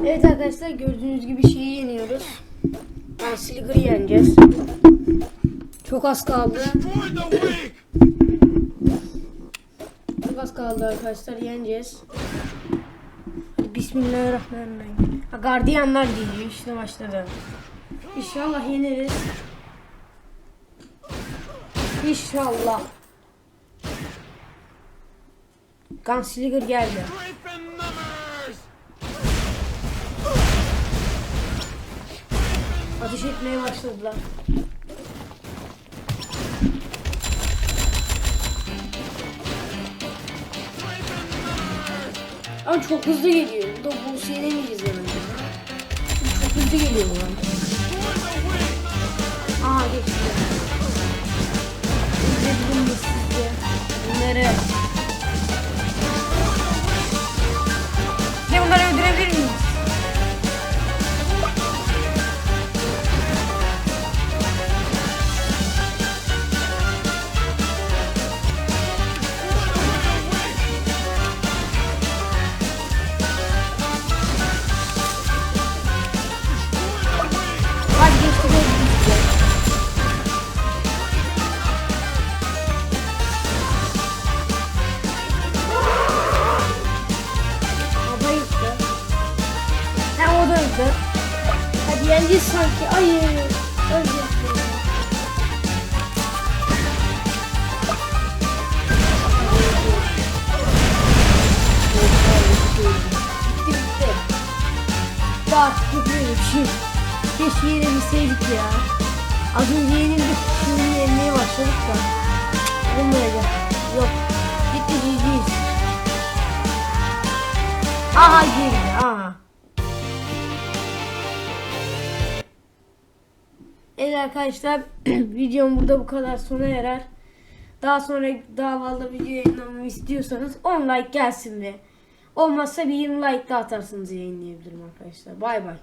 Evet arkadaşlar gördüğünüz gibi şeyi yeniyoruz. Ben Sliger'ı yeneceğiz. Çok az kaldı. Çok az kaldı arkadaşlar yeneceğiz. Bismillahirrahmanirrahim. Ha, gardiyanlar geliyor işte başladı. İnşallah yeneriz. İnşallah. Gunslinger geldi. Ateş etmeye başladılar. Ama çok hızlı geliyor. Bu da bu yenemeyiz yani. Çok hızlı geliyor bu. Aha geçti. Bunları. Yeneceğiz sanki. Hayır. Öleceğiz. Bitti bitti. Artık böyle bir şey. Keşke yenebilseydik ya. Az önce yenildik. Şimdi yenmeye başladık da. Olmayacak. Yok. Bitti GG'yiz. Aha girdi. Aha. Evet arkadaşlar videom burada bu kadar sona erer. Daha sonra daha fazla video yayınlamamı istiyorsanız 10 like gelsin be. Olmazsa bir 20 like daha atarsanız yayınlayabilirim arkadaşlar. Bay bay.